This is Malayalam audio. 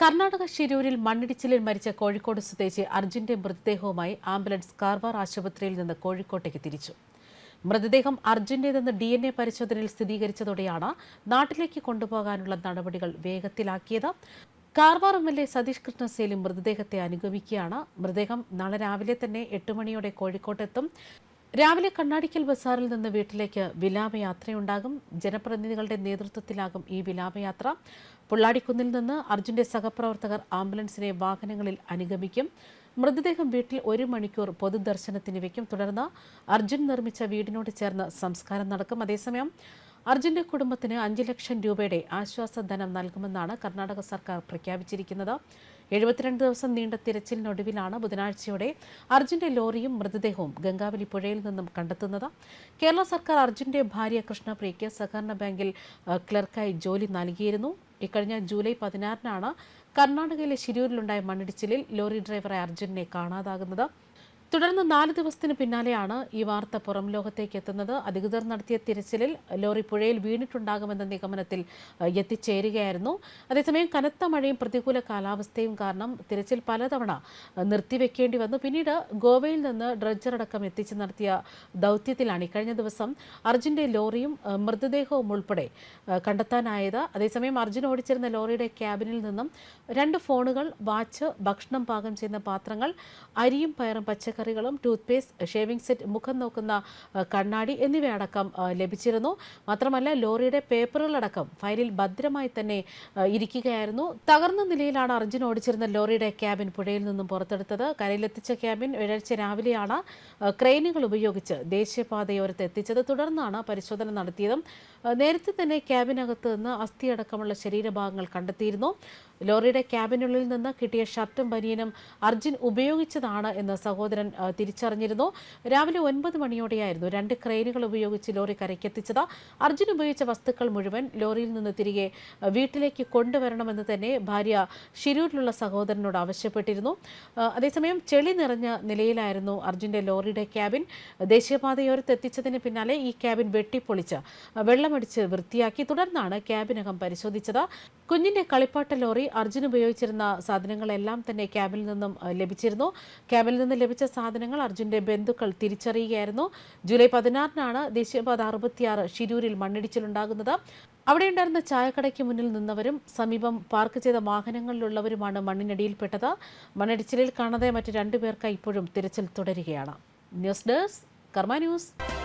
കർണാടക ശിരൂരിൽ മണ്ണിടിച്ചിലിൽ മരിച്ച കോഴിക്കോട് സ്വദേശി അർജുന്റെ മൃതദേഹവുമായി ആംബുലൻസ് കാർവാർ ആശുപത്രിയിൽ നിന്ന് കോഴിക്കോട്ടേക്ക് തിരിച്ചു. മൃതദേഹം അർജുന്റേതെന്ന് ഡി എൻ എ പരിശോധനയിൽ സ്ഥിരീകരിച്ചതോടെയാണ് നാട്ടിലേക്ക് കൊണ്ടുപോകാനുള്ള നടപടികൾ വേഗത്തിലാക്കിയത്. Karwar M L A Satish കൃഷ്ണസേലും മൃതദേഹത്തെ അനുഗമിക്കുകയാണ്. മൃതദേഹം നാളെ രാവിലെ തന്നെ എട്ട് മണിയോടെ കോഴിക്കോട്ടെത്തും. രാവിലെ കണ്ണാടിക്കൽ ബസാറിൽ നിന്ന് വീട്ടിലേക്ക് വിലാപയാത്രയുണ്ടാകും. ജനപ്രതിനിധികളുടെ നേതൃത്വത്തിലാകും ഈ വിലാപയാത്ര. പുള്ളാടിക്കുന്നിൽ നിന്ന് അർജുന്റെ സഹപ്രവർത്തകർ ആംബുലൻസിനെ വാഹനങ്ങളിൽ അനുഗമിക്കും. മൃതദേഹം വീട്ടിൽ ഒരു മണിക്കൂർ പൊതുദർശനത്തിന് വയ്ക്കും. തുടർന്ന് അർജുൻ നിർമ്മിച്ച വീടിനോട് ചേർന്ന് സംസ്കാരം നടക്കും. അതേസമയം അർജുന്റെ കുടുംബത്തിന് അഞ്ച് ലക്ഷം രൂപയുടെ ആശ്വാസധനം നൽകുമെന്നാണ് കർണാടക സർക്കാർ പ്രഖ്യാപിച്ചിരിക്കുന്നത്. എഴുപത്തിരണ്ട് ദിവസം നീണ്ട തിരച്ചിലിനൊടുവിലാണ് ബുധനാഴ്ചയോടെ അർജുന്റെ ലോറിയും മൃതദേഹവും ഗംഗാവലി പുഴയിൽ നിന്നും കണ്ടെത്തുന്നത്. കേരള സർക്കാർ അർജുന്റെ ഭാര്യ കൃഷ്ണപ്രിയയ്ക്ക് സഹകരണ ബാങ്കിൽ ക്ലർക്കായി ജോലി നൽകിയിരുന്നു. ഇക്കഴിഞ്ഞ ജൂലൈ പതിനാറിനാണ് കർണാടകയിലെ ശിരൂരിലുണ്ടായ മണ്ണിടിച്ചിലിൽ ലോറി ഡ്രൈവറെ അർജുനെ കാണാതാകുന്നത്. തുടർന്ന് നാല് ദിവസത്തിന് പിന്നാലെയാണ് ഈ വാർത്ത പുറം ലോകത്തേക്ക് എത്തുന്നത്. അധികൃതർ നടത്തിയ തിരച്ചിലിൽ ലോറി പുഴയിൽ വീണിട്ടുണ്ടാകുമെന്ന നിഗമനത്തിൽ എത്തിച്ചേരുകയായിരുന്നു. അതേസമയം കനത്ത മഴയും പ്രതികൂല കാലാവസ്ഥയും കാരണം തിരച്ചിൽ പലതവണ നിർത്തിവെക്കേണ്ടി വന്നു. പിന്നീട് ഗോവയിൽ നിന്ന് ഡ്രഡ്ജർ അടക്കം എത്തിച്ച് നടത്തിയ ദൗത്യത്തിലാണ് ഇക്കഴിഞ്ഞ ദിവസം അർജുന്റെ ലോറിയും മൃതദേഹവും ഉൾപ്പെടെ കണ്ടെത്താനായത്. അതേസമയം അർജുൻ ഓടിച്ചിരുന്ന ലോറിയുടെ ക്യാബിനിൽ നിന്നും രണ്ട് ഫോണുകൾ വാച്ച് ഭക്ഷണം പാകം ചെയ്യുന്ന പാത്രങ്ങൾ അരിയും പയറും പച്ചക്കറികളും ടൂത്ത് പേസ്റ്റ് ഷേവിംഗ് സെറ്റ് മുഖം നോക്കുന്ന കണ്ണാടി എന്നിവയടക്കം ലഭിച്ചിരുന്നു. മാത്രമല്ല ലോറിയുടെ പേപ്പറുകളടക്കം ഫയലിൽ ഭദ്രമായി തന്നെ ഇരിക്കുകയായിരുന്നു. തകർന്ന നിലയിലാണ് അർജുൻ ഓടിച്ചിരുന്ന ലോറിയുടെ ക്യാബിൻ പുഴയിൽ നിന്നും പുറത്തെടുത്തത്. കരയിലെത്തിച്ച ക്യാബിൻ വ്യാഴാഴ്ച രാവിലെയാണ് ക്രെയിനുകൾ ഉപയോഗിച്ച് ദേശീയപാതയോരത്ത് എത്തിച്ചത്. തുടർന്നാണ് പരിശോധന നടത്തിയതും നേരത്തെ തന്നെ ക്യാബിനകത്ത് നിന്ന് അസ്ഥിയടക്കമുള്ള ശരീരഭാഗങ്ങൾ കണ്ടെത്തിയിരുന്നു. ലോറിയുടെ ക്യാബിനുള്ളിൽ നിന്ന് കിട്ടിയ ഷർട്ടും ബനിയനും അർജുൻ ഉപയോഗിച്ചതാണ് എന്ന് സഹോദരൻ തിരിച്ചറിഞ്ഞിരുന്നു. രാവിലെ ഒൻപത് മണിയോടെയായിരുന്നു രണ്ട് ക്രെയിനുകൾ ഉപയോഗിച്ച് ലോറി കരയ്ക്കെത്തിച്ചത്. അർജുൻ ഉപയോഗിച്ച വസ്തുക്കൾ മുഴുവൻ ലോറിയിൽ നിന്ന് തിരികെ വീട്ടിലേക്ക് കൊണ്ടുവരണമെന്ന് തന്നെ ഭാര്യ ഷിരൂരിലുള്ള സഹോദരനോട് ആവശ്യപ്പെട്ടിരുന്നു. അതേസമയം ചെളി നിറഞ്ഞ നിലയിലായിരുന്നു അർജുന്റെ ലോറിയുടെ ക്യാബിൻ. ദേശീയപാതയോരത്ത് എത്തിച്ചതിന് പിന്നാലെ ഈ ക്യാബിൻ വെട്ടിപ്പൊളിച്ച് വെള്ളമടിച്ച് വൃത്തിയാക്കി തുടർന്നാണ് ക്യാബിനകം പരിശോധിച്ചത്. കുഞ്ഞിന്റെ കളിപ്പാട്ട ലോറി അർജുൻ ഉപയോഗിച്ചിരുന്ന സാധനങ്ങളെല്ലാം തന്നെ ക്യാബിൽ നിന്നും ലഭിച്ചിരുന്നു. ക്യാബിൽ നിന്ന് ലഭിച്ച സാധനങ്ങൾ അർജുന്റെ ബന്ധുക്കൾ തിരിച്ചറിയുകയായിരുന്നു. ജൂലൈ പതിനാറിനാണ് ദേശീയപാത അറുപത്തിയാറ് ഷിരൂരിൽ മണ്ണിടിച്ചിലുണ്ടാകുന്നത്. അവിടെയുണ്ടായിരുന്ന ചായക്കടയ്ക്ക് മുന്നിൽ നിന്നവരും സമീപം പാർക്ക് ചെയ്ത വാഹനങ്ങളിലുള്ളവരുമാണ് മണ്ണിനടിയിൽപ്പെട്ടത്. മണ്ണിടിച്ചിലിൽ കാണാതെ മറ്റ് രണ്ടുപേർക്ക് ഇപ്പോഴും തിരച്ചിൽ തുടരുകയാണ്. News desk Karma news.